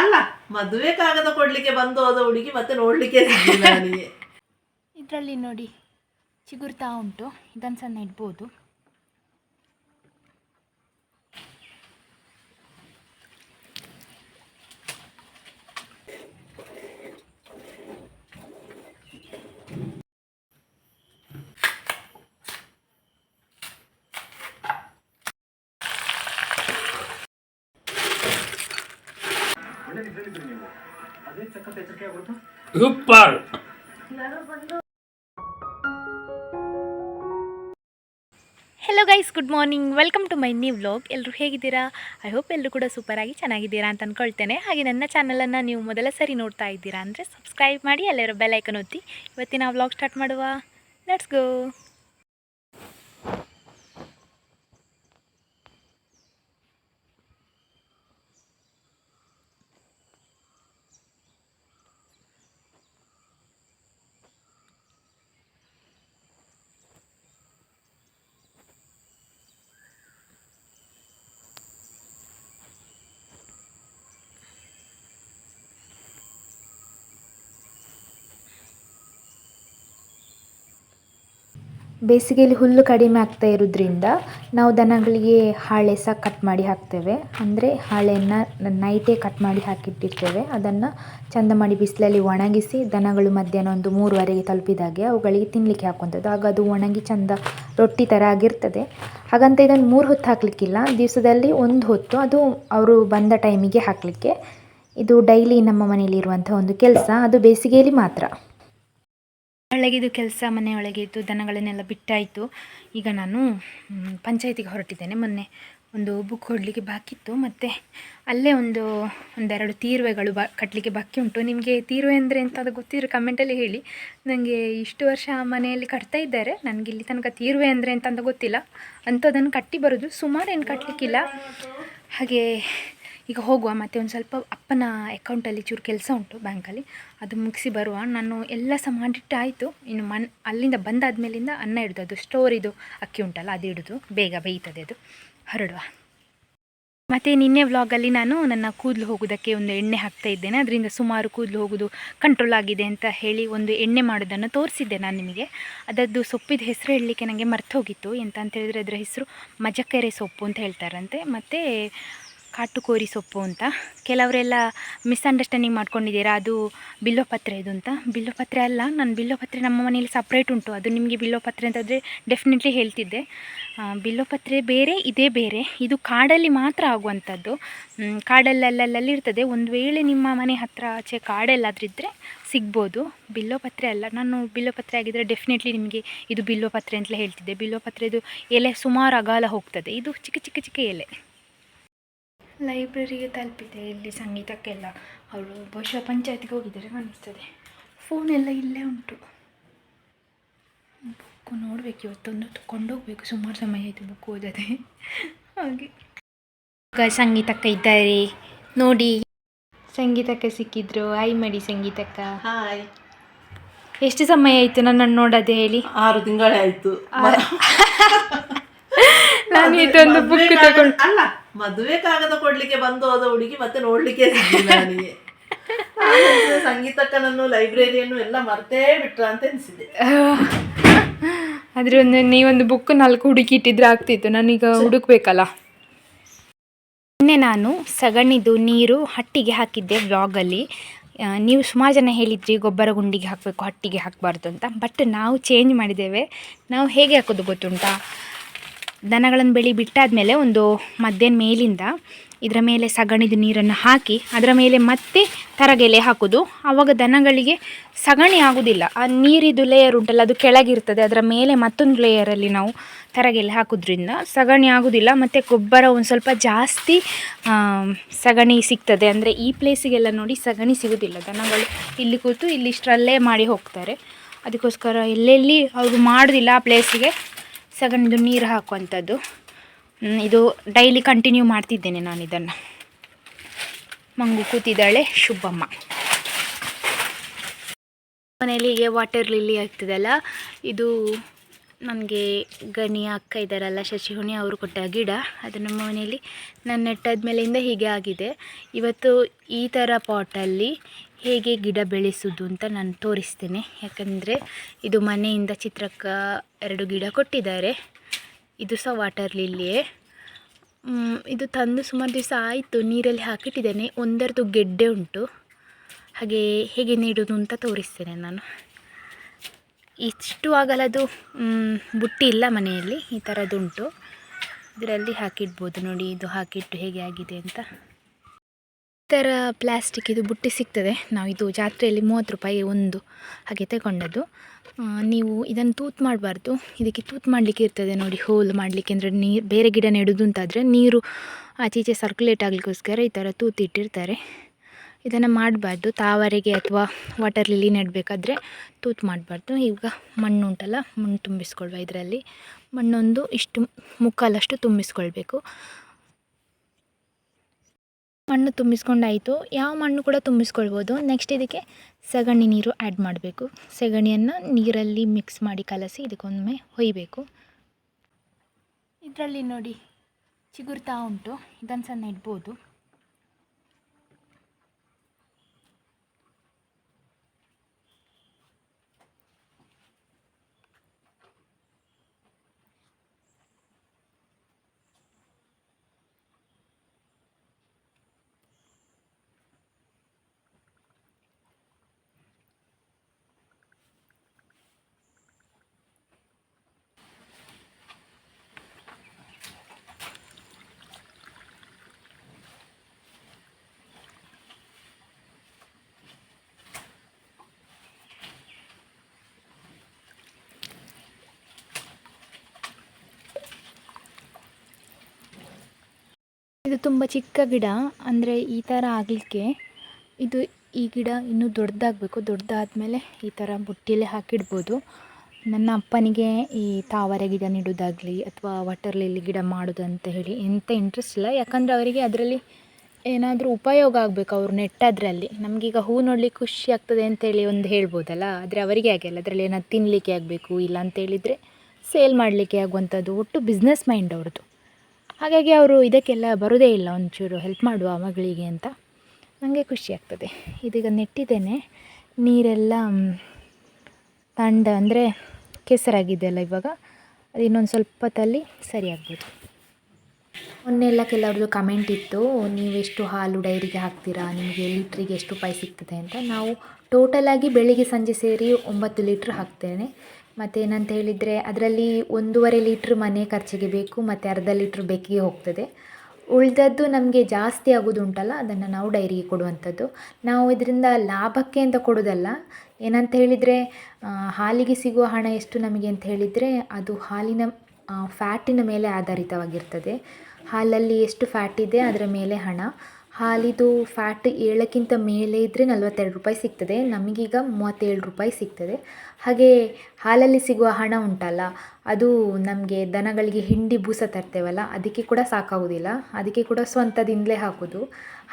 ಅಲ್ಲ ಮದುವೆ ಕಾಗದ ಕೊಡ್ಲಿಕ್ಕೆ ಬಂದು ಹೋದ ಹುಡುಗಿ ಮತ್ತೆ ನೋಡ್ಲಿಕ್ಕೆ ಸಿಗ್ಲಿಲ್ಲ ನನಗೆ. ಇದರಲ್ಲಿ ನೋಡಿ ಚಿಗುರ್ತಾ ಉಂಟು ಇದನ್ನು ಸಣ್ಣ ನೆಡ್ಬೋದು. Super hello guys good morning welcome to my new vlog ಎಲ್ಲರೂ ಹೇಗಿದ್ದೀರಾ? ಐ ಹೋಪ್ ಎಲ್ಲರೂ ಕೂಡ ಸೂಪರಾಗಿ ಚೆನ್ನಾಗಿದ್ದೀರಾ ಅಂತ ಅಂದ್ಕೊಳ್ತೇನೆ ಹಾಗೆ ನನ್ನ ಚಾನಲನ್ನು ನೀವು ಮೊದಲ ಸರಿ ನೋಡ್ತಾ ಇದ್ದೀರಾ ಅಂದರೆ ಸಬ್ಸ್ಕ್ರೈಬ್ ಮಾಡಿ, ಅಲ್ಲಿರೋ ಬೆಲ್ ಐಕನ್ ಒತ್ತಿ. ಇವತ್ತಿನ ವ್ಲಾಗ್ ಸ್ಟಾರ್ಟ್ ಮಾಡುವ. ಲೆಟ್ಸ್ ಗೋ ಬೇಸಿಗೆಯಲ್ಲಿ ಹುಲ್ಲು ಕಡಿಮೆ ಆಗ್ತಾ ಇರೋದ್ರಿಂದ ನಾವು ದನಗಳಿಗೆ ಹಾಳೆ ಸಹ ಕಟ್ ಮಾಡಿ ಹಾಕ್ತೇವೆ. ಅಂದರೆ ಹಾಳೆಯನ್ನು ನೈಟೇ ಕಟ್ ಮಾಡಿ ಹಾಕಿಟ್ಟಿರ್ತೇವೆ. ಅದನ್ನು ಚಂದ ಮಾಡಿ ಬಿಸಿಲಲ್ಲಿ ಒಣಗಿಸಿ ದನಗಳು ಮಧ್ಯಾಹ್ನ ಒಂದು ಮೂರುವರೆಗೆ ತಲುಪಿದಾಗೆ ಅವುಗಳಿಗೆ ತಿನ್ನಲಿಕ್ಕೆ ಹಾಕುವಂಥದ್ದು. ಆಗ ಅದು ಒಣಗಿ ಚಂದ ರೊಟ್ಟಿ ಥರ ಆಗಿರ್ತದೆ. ಹಾಗಂತ ಇದನ್ನು ಮೂರು ಹೊತ್ತು ಹಾಕಲಿಕ್ಕಿಲ್ಲ. ದಿವಸದಲ್ಲಿ ಒಂದು ಹೊತ್ತು. ಅದು ಅವರು ಬಂದ ಟೈಮಿಗೆ ಹಾಕಲಿಕ್ಕೆ. ಇದು ಡೈಲಿ ನಮ್ಮ ಮನೆಯಲ್ಲಿ ಇರುವಂಥ ಒಂದು ಕೆಲಸ. ಅದು ಬೇಸಿಗೆಯಲ್ಲಿ ಮಾತ್ರ. ಒಳಗಿದು ಕೆಲಸ ಮನೆಯೊಳಗಿದ್ದು ದನಗಳನ್ನೆಲ್ಲ ಬಿಟ್ಟಾಯಿತು. ಈಗ ನಾನು ಪಂಚಾಯತಿಗೆ ಹೊರಟಿದ್ದೇನೆ. ಮೊನ್ನೆ ಒಂದು ಬುಕ್ ಕೊಡಲಿಕ್ಕೆ ಬಾಕಿತ್ತು ಮತ್ತು ಅಲ್ಲೇ ಒಂದು, ಒಂದೆರಡು ತೀರ್ವೆಗಳು ಬಾ ಕಟ್ಟಲಿಕ್ಕೆ ಬಾಕಿ ಉಂಟು. ನಿಮಗೆ ತೀರ್ವೆ ಅಂದರೆ ಎಂತ ಅದು ಗೊತ್ತಿದ್ರೆ ಕಮೆಂಟಲ್ಲಿ ಹೇಳಿ. ನನಗೆ ಇಷ್ಟು ವರ್ಷ ಮನೆಯಲ್ಲಿ ಕಟ್ತಾ ಇದ್ದಾರೆ. ನನಗೆ ಇಲ್ಲಿ ತನಕ ತೀರ್ವೆ ಅಂದರೆ ಎಂತ ಅಂತ ಗೊತ್ತಿಲ್ಲ. ಅಂಥದ್ದನ್ನು ಕಟ್ಟಿ ಬರೋದು. ಸುಮಾರು ಏನು ಕಟ್ಟಲಿಕ್ಕಿಲ್ಲ ಹಾಗೆ ಈಗ ಹೋಗುವ, ಮತ್ತು ಒಂದು ಸ್ವಲ್ಪ ಅಪ್ಪನ ಅಕೌಂಟಲ್ಲಿ ಚೂರು ಕೆಲಸ ಉಂಟು ಬ್ಯಾಂಕಲ್ಲಿ ಅದು ಮುಗಿಸಿ ಬರುವ. ನಾನು ಎಲ್ಲ ಸಹ ಮಾಡಿಟ್ಟು ಆಯಿತು. ಇನ್ನು ಮನ್, ಅಲ್ಲಿಂದ ಬಂದಾದ ಮೇಲಿಂದ ಅನ್ನ ಇಡೋದು ಅದು ಸ್ಟೋರ್ ಇದು ಅಕ್ಕಿ ಉಂಟಲ್ಲ, ಅದು ಇಡೋದು ಬೇಗ ಬೇಯ್ತದೆ ಅದು. ಹೊರಡುವ. ಮತ್ತು ನಿನ್ನೆ ವ್ಲಾಗಲ್ಲಿ ನಾನು ನನ್ನ ಕೂದಲು ಹೋಗೋದಕ್ಕೆ ಒಂದು ಎಣ್ಣೆ ಹಾಕ್ತಾ ಇದ್ದೇನೆ. ಅದರಿಂದ ಸುಮಾರು ಕೂದಲು ಹೋಗೋದು ಕಂಟ್ರೋಲ್ ಆಗಿದೆ ಅಂತ ಹೇಳಿ ಒಂದು ಎಣ್ಣೆ ಮಾಡೋದನ್ನು ತೋರಿಸಿದ್ದೆ ನಾನು ನಿಮಗೆ. ಅದದ್ದು ಸೊಪ್ಪಿದ ಹೆಸರು ಹೇಳಲಿಕ್ಕೆ ನನಗೆ ಮರ್ತು ಹೋಗಿತ್ತು. ಎಂತ ಅಂತ ಹೇಳಿದರೆ ಅದರ ಹೆಸರು ಮಜಕೆರೆ ಸೊಪ್ಪು ಅಂತ ಹೇಳ್ತಾರಂತೆ. ಮತ್ತು ಕಾಟುಕೋರಿ ಸೊಪ್ಪು ಅಂತ. ಕೆಲವರೆಲ್ಲ ಮಿಸ್ಅಂಡರ್ಸ್ಟ್ಯಾಂಡಿಂಗ್ ಮಾಡ್ಕೊಂಡಿದ್ದೀರಾ, ಅದು ಬಿಲ್ಲೋಪತ್ರೆ ಇದು ಅಂತ. ಬಿಲ್ಲೋಪತ್ರೆ ಅಲ್ಲ, ನಾನು ಬಿಲ್ಲೋಪತ್ರೆ ನಮ್ಮ ಮನೆಯಲ್ಲಿ ಸಪ್ರೇಟ್ ಉಂಟು. ಅದು ನಿಮಗೆ ಬಿಲ್ಲೋಪತ್ರೆ ಅಂತಂದರೆ ಡೆಫಿನೆಟ್ಲಿ ಹೇಳ್ತಿದ್ದೆ. ಬಿಲ್ಲೋಪತ್ರೆ ಬೇರೆ, ಇದೇ ಬೇರೆ. ಇದು ಕಾಡಲ್ಲಿ ಮಾತ್ರ ಆಗುವಂಥದ್ದು. ಕಾಡಲ್ಲಲ್ಲಲ್ಲಿ ಇರ್ತದೆ. ಒಂದು ವೇಳೆ ನಿಮ್ಮ ಮನೆ ಹತ್ತಿರ ಆಚೆ ಕಾಡಲ್ಲಾದ್ರಿದ್ದರೆ ಸಿಗ್ಬೋದು. ಬಿಲ್ಲೋಪತ್ರೆ ಅಲ್ಲ, ನಾನು ಬಿಲ್ಲೋಪತ್ರೆ ಆಗಿದ್ದರೆ ಡೆಫಿನೆಟ್ಲಿ ನಿಮಗೆ ಇದು ಬಿಲ್ಲೋಪತ್ರೆ ಅಂತಲೇ ಹೇಳ್ತಿದ್ದೆ. ಬಿಲ್ಲೋಪತ್ರೆದು ಎಲೆ ಸುಮಾರು ಅಗಾಲ ಹೋಗ್ತದೆ. ಇದು ಚಿಕ್ಕ ಚಿಕ್ಕ ಚಿಕ್ಕ ಎಲೆ. ಲೈಬ್ರರಿಗೆ ತಲುಪಿದೆ. ಇಲ್ಲಿ ಸಂಗೀತಕ್ಕೆಲ್ಲ ಅವರು ಬಹುಶಃ ಪಂಚಾಯತಿಗೆ ಹೋಗಿದ್ದಾರೆ ಕಾಣಿಸ್ತದೆ ಫೋನೆಲ್ಲ ಇಲ್ಲೇ ಉಂಟು. ಬುಕ್ಕು ನೋಡಬೇಕು ಇವತ್ತೊಂದು ಕೊಂಡೋಗ್ಬೇಕು. ಸುಮಾರು ಸಮಯ ಆಯಿತು ಬುಕ್ ಓದದೆ. ಹಾಗೆ. ಈಗ ಸಂಗೀತಕ್ಕ ಇದ್ದಾರೆ. ನೋಡಿ. ಸಂಗೀತಕ್ಕ ಸಿಕ್ಕಿದ್ರು. ಹಾಯ್ ಮಾಡಿ ಸಂಗೀತಕ್ಕ. ಹಾಯ್ ಎಷ್ಟು ಸಮಯ ಆಯ್ತು ನನ್ನನ್ನು ನೋಡದೆ ಹೇಳಿ? ಆರು ತಿಂಗಳಾಯ್ತು ನಾನು ಇದೊಂದು ಬುಕ್ ತಗೊಂಡು ಅಲ್ಲ ಮದುವೆ ಕಾಗದ ಕೊಡ್ಲಿಕ್ಕೆ ಬಂದು ಹೋದ ಹುಡುಗಿ ಮತ್ತೆ ನೋಡ್ಲಿಕ್ಕೆ ನನಗೆ. ಸಂಗೀತಕ್ಕನನ್ನು ಲೈಬ್ರರಿಯನ್ನು ಎಲ್ಲ ಮರ್ತೇ ಬಿಟ್ರ ಅಂತ ಅನಿಸಿದೆ. ಆದ್ರೆ ಒಂದು ನೀವೊಂದು ಬುಕ್ ನಾಲ್ಕು ಹುಡುಕಿ ಇಟ್ಟಿದ್ರೆ ಆಗ್ತಿತ್ತು. ನಾನೀಗ ಹುಡುಕ್ಬೇಕಲ್ಲ? ನಿನ್ನೆ ನಾನು ಸಗಣಿದು ನೀರು ಹಟ್ಟಿಗೆ ಹಾಕಿದ್ದೆ ವ್ಲಾಗಲ್ಲಿ ನೀವು ಸುಮಾರು ಜನ ಹೇಳಿದ್ರಿ ಗೊಬ್ಬರ ಗುಂಡಿಗೆ ಹಾಕಬೇಕು ಹಟ್ಟಿಗೆ ಹಾಕಬಾರ್ದು ಅಂತ. ಬಟ್ ನಾವು ಚೇಂಜ್ ಮಾಡಿದ್ದೇವೆ. ನಾವು ಹೇಗೆ ಹಾಕೋದು ಗೊತ್ತುಂಟಾ? ದನಗಳನ್ನು ಬೆಳಿ ಬಿಟ್ಟಾದಮೇಲೆ ಒಂದು ಮಧ್ಯಾಹ್ನ ಮೇಲಿಂದ ಇದರ ಮೇಲೆ ಸಗಣಿದು ನೀರನ್ನು ಹಾಕಿ ಅದರ ಮೇಲೆ ಮತ್ತೆ ತರಗೆಲೆ ಹಾಕೋದು. ಆವಾಗ ದನಗಳಿಗೆ ಸಗಣಿ ಆಗೋದಿಲ್ಲ. ಆ ನೀರಿದು ಲೇಯರ್ ಉಂಟಲ್ಲ, ಅದು ಕೆಳಗಿರ್ತದೆ. ಅದರ ಮೇಲೆ ಮತ್ತೊಂದು ಲೇಯರಲ್ಲಿ ನಾವು ತರಗೆಲೆ ಹಾಕೋದ್ರಿಂದ ಸಗಣಿ ಆಗೋದಿಲ್ಲ. ಮತ್ತು ಗೊಬ್ಬರ ಒಂದು ಸ್ವಲ್ಪ ಜಾಸ್ತಿ ಸಗಣಿ ಸಿಗ್ತದೆ. ಅಂದರೆ ಈ ಪ್ಲೇಸಿಗೆಲ್ಲ ನೋಡಿ ಸಗಣಿ ಸಿಗೋದಿಲ್ಲ. ದನಗಳು ಇಲ್ಲಿ ಕೂತು ಇಲ್ಲಿ ಇಷ್ಟರಲ್ಲೇ ಮಾಡಿ ಹೋಗ್ತಾರೆ. ಅದಕ್ಕೋಸ್ಕರ ಎಲ್ಲೆಲ್ಲಿ ಅವರು ಮಾಡೋದಿಲ್ಲ ಆ ಪ್ಲೇಸಿಗೆ ಸಗಣಿದು ನೀರು ಹಾಕುವಂಥದ್ದು. ಇದು ಡೈಲಿ ಕಂಟಿನ್ಯೂ ಮಾಡ್ತಿದ್ದೇನೆ ನಾನು ಇದನ್ನು. ಮಂಗು ಕೂತಿದ್ದಾಳೆ, ಶುಭಮ್ಮ. ಮನೆಯಲ್ಲಿ ಹೀಗೆ ವಾಟರ್ ಲಿಲ್ಲಿ ಆಗ್ತದಲ್ಲ, ಇದು ನನಗೆ ಗಣಿ, ಅಕ್ಕ ಇದ್ದಾರಲ್ಲ ಶಶಿಹುಣಿ ಅವರು ಕೊಟ್ಟ ಗಿಡ, ಅದು ನಮ್ಮ ಮನೆಯಲ್ಲಿ ನಾನು ನೆಟ್ಟಾದ ಮೇಲಿಂದ ಹೀಗೆ ಆಗಿದೆ. ಇವತ್ತು ಈ ಥರ ಪಾಟಲ್ಲಿ ಹೇಗೆ ಗಿಡ ಬೆಳೆಸೋದು ಅಂತ ನಾನು ತೋರಿಸ್ತೇನೆ. ಯಾಕಂದರೆ ಇದು ಮನೆಯಿಂದ ಚಿತ್ರಕ್ಕ ಎರಡು ಗಿಡ ಕೊಟ್ಟಿದ್ದಾರೆ. ಇದು ಸಹ ವಾಟರ್ ಲಿಲ್ಲಿಯೇ ಇದು ತಂದು ಸುಮಾರು ದಿವಸ ಆಯಿತು, ನೀರಲ್ಲಿ ಹಾಕಿಟ್ಟಿದ್ದೇನೆ. ಒಂದರದ್ದು ಗೆಡ್ಡೆ ಉಂಟು. ಹಾಗೆ ಹೇಗೆ ನೀಡೋದು ಅಂತ ತೋರಿಸ್ತೇನೆ ನಾನು. ಇಷ್ಟು ಆಗಲ್ಲದು ಬುಟ್ಟಿ ಇಲ್ಲ ಮನೆಯಲ್ಲಿ. ಈ ಥರದ್ದುಂಟು ಇದರಲ್ಲಿ ಹಾಕಿಡ್ಬೋದು ನೋಡಿ, ಇದು ಹಾಕಿಟ್ಟು ಹೇಗೆ ಆಗಿದೆ ಅಂತ. ಈ ಥರ ಪ್ಲ್ಯಾಸ್ಟಿಕ್ ಇದು ಬುಟ್ಟಿ ಸಿಗ್ತದೆ. ನಾವು ಇದು ಜಾತ್ರೆಯಲ್ಲಿ ಮೂವತ್ತು ರೂಪಾಯಿ ಒಂದು ಹಾಗೆ ತಗೊಂಡದ್ದು. ನೀವು ಇದನ್ನು ತೂತು ಮಾಡಬಾರ್ದು. ಇದಕ್ಕೆ ತೂತು ಮಾಡಲಿಕ್ಕೆ ಇರ್ತದೆ ನೋಡಿ, ಹೋಲ್ ಮಾಡಲಿಕ್ಕೆ. ಅಂದರೆ ನೀರು ಬೇರೆ ಗಿಡ ನೆಡೋದು ಅಂತಾದರೆ ನೀರು ಆಚೆ ಈಚೆ ಸರ್ಕ್ಯುಲೇಟ್ ಆಗಲಿಕ್ಕೋಸ್ಕರ ಈ ಥರ ತೂತು ಇಟ್ಟಿರ್ತಾರೆ. ಇದನ್ನು ಮಾಡಬಾರ್ದು. ತಾವರೆಗೆ ಅಥವಾ ವಾಟರ್ ಲಿಲಿ ನೆಡಬೇಕಾದ್ರೆ ತೂತು ಮಾಡಬಾರ್ದು. ಈಗ ಮಣ್ಣು ಉಂಟಲ್ಲ, ಮಣ್ಣು ತುಂಬಿಸ್ಕೊಳ್ವ ಇದರಲ್ಲಿ. ಮಣ್ಣೊಂದು ಇಷ್ಟು ಮುಕ್ಕಾಲಷ್ಟು ತುಂಬಿಸ್ಕೊಳ್ಬೇಕು. ಮಣ್ಣು ತುಂಬಿಸ್ಕೊಂಡಾಯಿತು. ಯಾವ ಮಣ್ಣು ಕೂಡ ತುಂಬಿಸ್ಕೊಳ್ಬೋದು. ನೆಕ್ಸ್ಟ್ ಇದಕ್ಕೆ ಸಗಣಿ ನೀರು ಆ್ಯಡ್ ಮಾಡಬೇಕು. ಸಗಣಿಯನ್ನು ನೀರಲ್ಲಿ ಮಿಕ್ಸ್ ಮಾಡಿ ಕಲಸಿ ಇದಕ್ಕೊಮ್ಮೆ ಹೊಯ್ಬೇಕು. ಇದರಲ್ಲಿ ನೋಡಿ ಚಿಗುರ್ತಾ ಉಂಟು. ಇದನ್ನು ಸಹ ನೆಡ್ಬೋದು. ಇದು ತುಂಬ ಚಿಕ್ಕ ಗಿಡ, ಅಂದರೆ ಈ ಥರ ಆಗಲಿಕ್ಕೆ ಇದು ಈ ಗಿಡ ಇನ್ನೂ ದೊಡ್ಡದಾಗಬೇಕು. ದೊಡ್ಡದಾದಮೇಲೆ ಈ ಥರ ಬುಟ್ಟಿಯಲ್ಲೇ ಹಾಕಿಡ್ಬೋದು. ನನ್ನ ಅಪ್ಪನಿಗೆ ಈ ತಾವರೆ ಗಿಡ ನೆಡೋದಾಗಲಿ ಅಥವಾ ವಾಟರ್ ಲಿಲ್ಲಿ ಗಿಡ ಮಾಡೋದು ಅಂತ ಹೇಳಿ ಎಂಥ ಇಂಟ್ರೆಸ್ಟ್ ಇಲ್ಲ. ಯಾಕಂದರೆ ಅವರಿಗೆ ಅದರಲ್ಲಿ ಏನಾದರೂ ಉಪಯೋಗ ಆಗಬೇಕು ಅವ್ರು ನೆಟ್ಟದ್ರಲ್ಲಿ. ನಮಗೀಗ ಹೂ ನೋಡಲಿಕ್ಕೆ ಖುಷಿ ಆಗ್ತದೆ ಅಂತೇಳಿ ಒಂದು ಹೇಳ್ಬೋದಲ್ಲ? ಆದರೆ ಅವರಿಗೆ ಆಗಿಲ್ಲ ಅದರಲ್ಲಿ ಏನಾದ್ರು ತಿನ್ನಲಿಕ್ಕೆ ಆಗಬೇಕು ಇಲ್ಲ ಅಂತೇಳಿದರೆ ಸೇಲ್ ಮಾಡಲಿಕ್ಕೆ ಆಗುವಂಥದ್ದು ಒಟ್ಟು ಬಿಸ್ನೆಸ್ ಮೈಂಡ್ ಅವ್ರದ್ದು. ಹಾಗಾಗಿ ಅವರು ಇದಕ್ಕೆಲ್ಲ ಬರೋದೇ ಇಲ್ಲ, ಒಂಚೂರು ಹೆಲ್ಪ್ ಮಾಡುವ ಮಗಳಿಗೆ ಅಂತ. ನನಗೆ ಖುಷಿ ಆಗ್ತದೆ. ಇದೀಗ ನೆಟ್ಟಿದ್ದೇನೆ. ನೀರೆಲ್ಲ ತಂಡ ಅಂದರೆ ಕೆಸರಾಗಿದೆಯಲ್ಲ ಇವಾಗ. ಅದು ಇನ್ನೊಂದು ಸ್ವಲ್ಪ ತಲ್ಲಿ ಸರಿ ಆಗ್ಬೋದು. ಮೊನ್ನೆಲ್ಲ ಕೆಲವ್ರದ್ದು ಕಮೆಂಟ್ ಇತ್ತು, ನೀವು ಎಷ್ಟು ಹಾಲು ಡೈರಿಗೆ ಹಾಕ್ತೀರಾ? ನಿಮಗೆ ಲೀಟ್ರಿಗೆ ಎಷ್ಟು ಪೈ ಸಿಗ್ತದೆ? ಅಂತ. ನಾವು ಟೋಟಲಾಗಿ ಬೆಳಿಗ್ಗೆ ಸಂಜೆ ಸೇರಿ ಒಂಬತ್ತು ಲೀಟ್ರ್ ಹಾಕ್ತೇನೆ. ಮತ್ತು ಏನಂತ ಹೇಳಿದರೆ ಅದರಲ್ಲಿ ಒಂದೂವರೆ ಲೀಟ್ರ್ ಮನೆ ಖರ್ಚಿಗೆ ಬೇಕು, ಮತ್ತು ಅರ್ಧ ಲೀಟ್ರ್ ಬೆಕ್ಕಿಗೆ ಹೋಗ್ತದೆ. ಉಳಿದದ್ದು ನಮಗೆ ಜಾಸ್ತಿ ಆಗೋದುಂಟಲ್ಲ ಅದನ್ನು ನಾವು ಡೈರಿಗೆ ಕೊಡುವಂಥದ್ದು. ನಾವು ಇದರಿಂದ ಲಾಭಕ್ಕೆ ಅಂತ ಕೊಡೋದಲ್ಲ. ಏನಂತ ಹೇಳಿದರೆ ಹಾಲಿಗೆ ಸಿಗುವ ಹಣ ಎಷ್ಟು ನಮಗೆ ಅಂತ ಹೇಳಿದರೆ, ಅದು ಹಾಲಿನ ಫ್ಯಾಟಿನ ಮೇಲೆ ಆಧಾರಿತವಾಗಿರ್ತದೆ. ಹಾಲಲ್ಲಿ ಎಷ್ಟು ಫ್ಯಾಟ್ ಇದೆ, ಅದರ ಮೇಲೆ ಹಣ. ಹಾಲಿದು ಫ್ಯಾಟ್ ಏಳಕ್ಕಿಂತ ಮೇಲೆ ಇದ್ದರೆ ನಲ್ವತ್ತೆರಡು ರೂಪಾಯಿ ಸಿಗ್ತದೆ. ನಮಗೀಗ ಮೂವತ್ತೇಳು ರೂಪಾಯಿ ಸಿಗ್ತದೆ. ಹಾಗೆ ಹಾಲಲ್ಲಿ ಸಿಗುವ ಹಣ ಉಂಟಲ್ಲ, ಅದು ನಮಗೆ ದನಗಳಿಗೆ ಹಿಂಡಿ ಬೂಸ ತರ್ತೇವಲ್ಲ, ಅದಕ್ಕೆ ಕೂಡ ಸಾಕಾಗೋದಿಲ್ಲ. ಅದಕ್ಕೆ ಕೂಡ ಸ್ವಂತದಿಂದಲೇ ಹಾಕೋದು.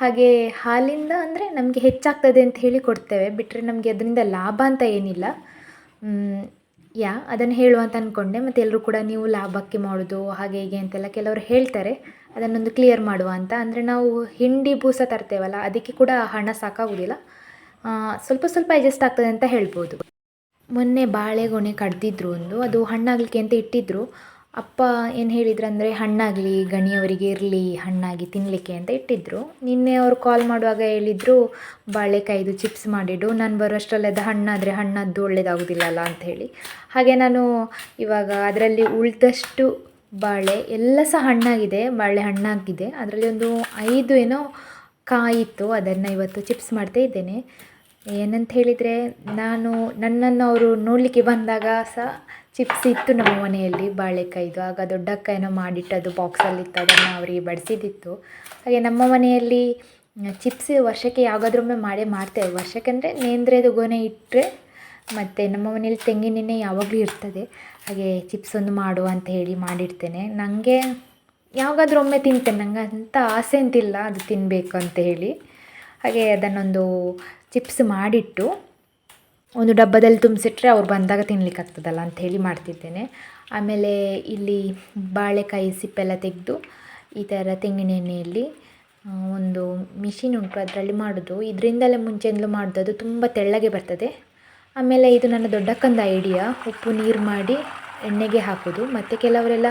ಹಾಗೆ ಹಾಲಿಂದ ಅಂದರೆ ನಮಗೆ ಹೆಚ್ಚಾಗ್ತದೆ ಅಂತ ಹೇಳಿ ಕೊಡ್ತೇವೆ. ಬಿಟ್ಟರೆ ನಮಗೆ ಅದರಿಂದ ಲಾಭ ಅಂತ ಏನಿಲ್ಲ. ಯಾ, ಅದನ್ನು ಹೇಳುವ ಅಂತ ಅಂದ್ಕೊಂಡೆ ಮತ್ತು ಎಲ್ಲರೂ ಕೂಡ ನೀವು ಲಾಭಕ್ಕೆ ಮಾಡೋದು, ಹಾಗೆ ಹೀಗೆ ಅಂತೆಲ್ಲ ಕೆಲವರು ಹೇಳ್ತಾರೆ. ಅದನ್ನೊಂದು ಕ್ಲಿಯರ್ ಮಾಡುವ ಅಂತ. ಅಂದರೆ ನಾವು ಹಿಂಡಿ ಬೂಸ ತರ್ತೇವಲ್ಲ, ಅದಕ್ಕೆ ಕೂಡ ಹಣ ಸಾಕಾಗುವುದಿಲ್ಲ ಸ್ವಲ್ಪ ಸ್ವಲ್ಪ ಅಡ್ಜಸ್ಟ್ ಆಗ್ತದೆ ಅಂತ ಹೇಳ್ಬೋದು. ಮೊನ್ನೆ ಬಾಳೆಗೊನೆ ಕಡ್ದಿದ್ರು ಒಂದು. ಅದು ಹಣ್ಣಾಗಲಿಕ್ಕೆ ಅಂತ ಇಟ್ಟಿದ್ರು. ಅಪ್ಪ ಏನು ಹೇಳಿದ್ರು ಅಂದರೆ ಹಣ್ಣಾಗಲಿ, ಗಣಿಯವರಿಗೆ ಇರಲಿ, ಹಣ್ಣಾಗಿ ತಿನ್ನಲಿಕ್ಕೆ ಅಂತ ಇಟ್ಟಿದ್ದರು ನಿನ್ನೆ ಅವರು ಕಾಲ್ ಮಾಡುವಾಗ ಹೇಳಿದರು ಬಾಳೆಕಾಯಿದು ಚಿಪ್ಸ್ ಮಾಡಿಡು, ನಾನು ಬರೋಷ್ಟರಲ್ಲಿ ಅದು ಹಣ್ಣಾದರೆ ಹಣ್ಣದ್ದು ಒಳ್ಳೇದಾಗೋದಿಲ್ಲಲ್ಲ ಅಂತ ಹೇಳಿ. ಹಾಗೆ ನಾನು ಇವಾಗ ಅದರಲ್ಲಿ ಉಳಿದಷ್ಟು ಬಾಳೆ ಎಲ್ಲ ಸಹ ಹಣ್ಣಾಗಿದೆ, ಬಾಳೆ ಹಣ್ಣಾಗಿದೆ. ಅದರಲ್ಲಿ ಒಂದು ಐದು ಏನೋ ಕಾಯಿತ್ತು ಅದನ್ನು ಇವತ್ತು ಚಿಪ್ಸ್ ಮಾಡ್ತಾ ಇದ್ದೇನೆ. ಏನಂತ ಹೇಳಿದರೆ, ನಾನು ನನ್ನನ್ನು ಅವರು ನೋಡಲಿಕ್ಕೆ ಬಂದಾಗ ಸಹ ಚಿಪ್ಸ್ ಇತ್ತು ನಮ್ಮ ಮನೆಯಲ್ಲಿ ಬಾಳೆಕಾಯಿದು ಆಗ ದೊಡ್ಡಕ್ಕ ಏನೋ ಮಾಡಿಟ್ಟದು ಬಾಕ್ಸಲ್ಲಿತ್ತು ಅದನ್ನು ಅವರಿಗೆ ಬಡಿಸಿದ್ದಿತ್ತು ಹಾಗೆ ನಮ್ಮ ಮನೆಯಲ್ಲಿ ಚಿಪ್ಸ್ ವರ್ಷಕ್ಕೆ ಯಾವಾಗಾದ್ರೊಮ್ಮೆ ಮಾಡೇ ಮಾಡ್ತೇವೆ. ವರ್ಷಕ್ಕೆ ಅಂದರೆ ನೇಂದ್ರೆದು ಗೊನೆ ಇಟ್ಟರೆ ಮತ್ತು ನಮ್ಮ ಮನೆಯಲ್ಲಿ ತೆಂಗಿನೆಣ್ಣೆ ಯಾವಾಗಲೂ ಇರ್ತದೆ. ಹಾಗೆ ಚಿಪ್ಸ್ ಒಂದು ಮಾಡುವ ಅಂತ ಹೇಳಿ ಮಾಡಿಡ್ತೇನೆ. ನನಗೆ ಯಾವಾಗಾದ್ರೂ ಒಮ್ಮೆ ತಿಂತೇನೆ. ನಂಗೆ ಅಂತ ಆಸೆ ಅಂತಿಲ್ಲ. ಅದು ತಿನ್ನಬೇಕು ಅಂತ ಹೇಳಿ. ಹಾಗೆ ಅದನ್ನೊಂದು ಚಿಪ್ಸ್ ಮಾಡಿಟ್ಟು ಒಂದು ಡಬ್ಬದಲ್ಲಿ ತುಂಬಿಸಿಟ್ರೆ ಅವ್ರು ಬಂದಾಗ ಅಂತ ಹೇಳಿ ಮಾಡ್ತಿದ್ದೇನೆ. ಆಮೇಲೆ ಇಲ್ಲಿ ಬಾಳೆಕಾಯಿ ಸಿಪ್ಪೆಲ್ಲ ತೆಗೆದು ಈ ಥರ ತೆಂಗಿನ ಎಣ್ಣೆಯಲ್ಲಿ ಒಂದು ಮಿಷಿನ್ ಉಂಟು ಅದರಲ್ಲಿ ಮಾಡೋದು. ಇದರಿಂದಲೇ ಮುಂಚೆಯಿಂದಲೂ ಮಾಡೋದು. ಅದು ತುಂಬ ತೆಳ್ಳಗೆ ಬರ್ತದೆ. ಆಮೇಲೆ ಇದು ನನ್ನ ದೊಡ್ಡಕ್ಕಂದ ಐಡಿಯಾ ಉಪ್ಪು ನೀರು ಮಾಡಿ ಎಣ್ಣೆಗೆ ಹಾಕೋದು. ಮತ್ತು ಕೆಲವರೆಲ್ಲ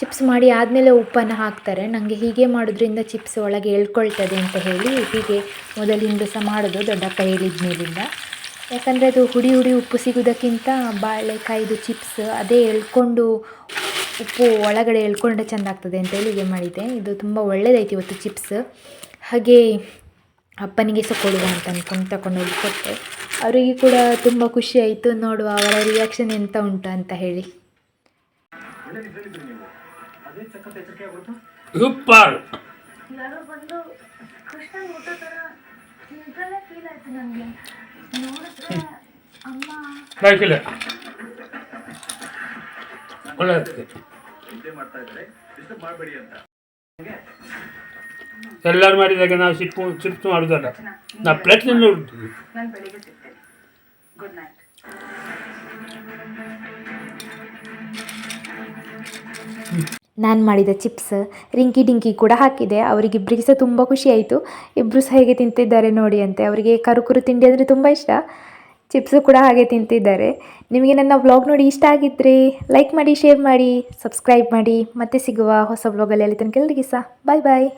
ಚಿಪ್ಸ್ ಮಾಡಿ ಆದಮೇಲೆ ಉಪ್ಪನ್ನು ಹಾಕ್ತಾರೆ. ನನಗೆ ಹೀಗೆ ಮಾಡೋದ್ರಿಂದ ಚಿಪ್ಸ್ ಒಳಗೆ ಎಳ್ಕೊಳ್ತದೆ ಅಂತ ಹೇಳಿ ಹೀಗೆ ಮೊದಲಿಂದ ಸಹ ಮಾಡೋದು ದೊಡ್ಡಕ್ಕ ಹೇಳಿದ ಮೇಲಿಂದ ಯಾಕಂದರೆ ಅದು ಹುಡಿ ಹುಡಿ ಉಪ್ಪು ಸಿಗೋದಕ್ಕಿಂತ ಬಾಳೆಕಾಯಿದು ಚಿಪ್ಸ್ ಅದೇ ಎಳ್ಕೊಂಡು ಉಪ್ಪು ಒಳಗಡೆ ಎಳ್ಕೊಂಡ್ರೆ ಚೆಂದ ಆಗ್ತದೆ ಅಂತ ಹೇಳಿ ಹೀಗೆ ಮಾಡಿದ್ದೆ. ಇದು ತುಂಬ ಒಳ್ಳೆಯದಾಯ್ತು ಇವತ್ತು ಚಿಪ್ಸ್. ಹಾಗೆ ಅಪ್ಪನಿಗೆ ಸಹ ಕೊಡುವ ಅಂತ ಅಂದ್ಕೊಂಡು ತಗೊಂಡೋಗಿ ಕೊಟ್ಟೆ. ಅವರಿಗೆ ಕೂಡ ತುಂಬ ಖುಷಿ ಆಯಿತು. ನೋಡುವ ಅವರ ರಿಯಾಕ್ಷನ್ ಎಂತ ಉಂಟು ಅಂತ ಹೇಳಿ. ಸೂಪರ್ ಯಾರೋ ಬಂದು ಕೃಷ್ಣ ಊಟ ಥರ ಫೀಲ್ ಆಯಿತು ನನಗೆ ಬಾಯ್ಕಿಲ್ಲ ಒಳ್ಳೆ ಎಲ್ಲರೂ ಮಾಡಿದಾಗ ನಾವು ಸಿಪ್ಪು ಚಿಪ್ಸ್ ಮಾಡೋದಲ್ಲ. ನಾವು ಪ್ಲೇಟ್ನಲ್ಲಿ ಉಂಟು ನಾನು ಮಾಡಿದ ಚಿಪ್ಸ್, ರಿಂಕಿ ಡಿಂಕಿ ಕೂಡ ಹಾಕಿದೆ. ಅವರಿಗಿಬ್ಬರಿಗೆ ಸಹ ತುಂಬ ಖುಷಿ ಆಯಿತು. ಇಬ್ಬರು ಸಹ ಹೇಗೆ ತಿಂತಿದ್ದಾರೆ ನೋಡಿ ಅಂತೆ. ಅವರಿಗೆ ಕರುಕುರು ತಿಂಡಿ ಅಂದರೆ ತುಂಬ ಇಷ್ಟ. ಚಿಪ್ಸು ಕೂಡ ಹಾಗೆ ತಿಂತಿದ್ದಾರೆ. ನಿಮಗೆ ನನ್ನ ವ್ಲಾಗ್ ನೋಡಿ ಇಷ್ಟ ಆಗಿದ್ದರೆ ಲೈಕ್ ಮಾಡಿ ಶೇರ್ ಮಾಡಿ ಸಬ್ಸ್ಕ್ರೈಬ್ ಮಾಡಿ. ಮತ್ತೆ ಸಿಗುವ ಹೊಸ ವ್ಲಾಗಲ್ಲಿ ಅಲ್ಲಿ ತನಕ ಎಲ್ಲರಿಗೆ ಸಹ. ಬಾಯ್ ಬಾಯ್